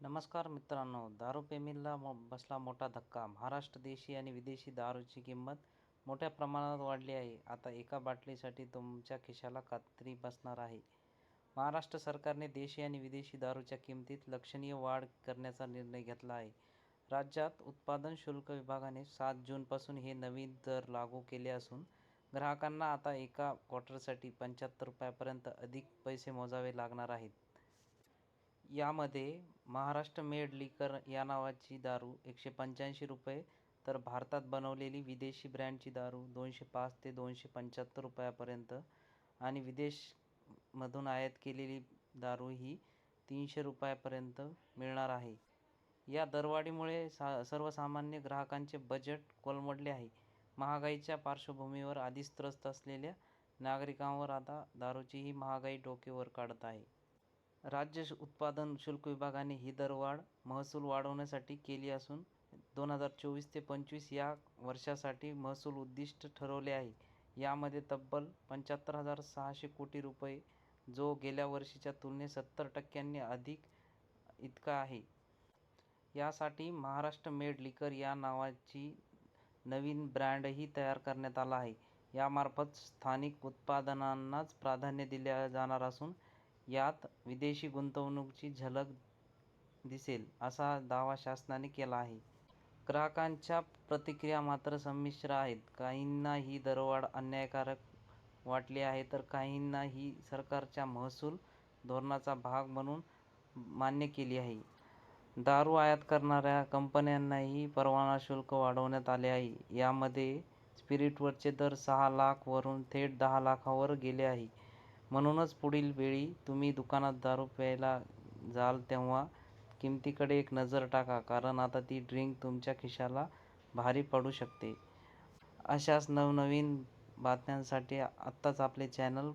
नमस्कार मित्रांनो दारूप्रेमींना मो बसला मोठा धक्का. महाराष्ट्र देशी आणि विदेशी दारूची किंमत मोठ्या प्रमाणात वाढली आहे. आता एका बाटलीसाठी तुमच्या खिशाला कात्री बसणार आहे. महाराष्ट्र सरकारने देशी आणि विदेशी दारूच्या किमतीत लक्षणीय वाढ करण्याचा निर्णय घेतला आहे. राज्यात उत्पादन शुल्क विभागाने सात जूनपासून हे नवीन दर लागू केले असून ग्राहकांना आता एका क्वार्टरसाठी पंच्याहत्तर रुपयापर्यंत अधिक पैसे मोजावे लागणार आहेत. यामध्ये महाराष्ट्र मेड लिकर या नावाची दारू एकशे पंच्याऐंशी रुपये तर भारतात बनवलेली विदेशी ब्रँडची दारू दोनशे पाच ते दोनशे पंच्याहत्तर रुपयापर्यंत आणि विदेशमधून आयात केलेली दारू ही तीनशे रुपयापर्यंत मिळणार आहे. या दरवाढीमुळे सा सर्वसामान्य ग्राहकांचे बजेट कोलमडले आहे. महागाईच्या पार्श्वभूमीवर आधीच त्रस्त असलेल्या नागरिकांवर आता दारूची ही महागाई डोके वर काढत आहे. राज्य उत्पादन शुल्क विभागाने ही दरवाढ महसूल वाढवण्यासाठी केली असून दोन हजार चोवीस ते पंचवीस या वर्षासाठी महसूल उद्दिष्ट ठरवले आहे. यामध्ये तब्बल पंच्याहत्तर हजार सहाशे कोटी रुपये जो गेल्या वर्षीच्या तुलनेत सत्तर टक्क्यांनी अधिक इतका आहे. यासाठी महाराष्ट्र मेड लिकर या नावाची नवीन ब्रँडही तयार करण्यात आला आहे. यामार्फत स्थानिक उत्पादनांनाच प्राधान्य दिले जाणार असून यात विदेशी गुंतवणुकीची झलक दिसेल असा दावा शासनाने केला आहे. ग्राहकांच्या प्रतिक्रिया मात्र संमिश्र आहेत. काहींना ही दरवाढ अन्यायकारक वाटली आहे तर काहींना ही सरकारच्या महसूल धोरणाचा भाग म्हणून मान्य केली आहे. दारू आयात करणाऱ्या कंपन्यांनाही परवाना शुल्क वाढवण्यात आले आहे. यामध्ये स्पिरिटवरचे दर सहा लाखवरून थेट दहा लाखावर गेले आहे. म्हणूनच पुढील वेळी तुम्ही दुकानात दारू प्यायला जाल तेव्हा किमतीकडे एक नजर टाका कारण आता ती ड्रिंक तुमच्या खिशाला भारी पडू शकते. अशाच नवनवीन बातम्यांसाठी आत्ताच आपले चॅनल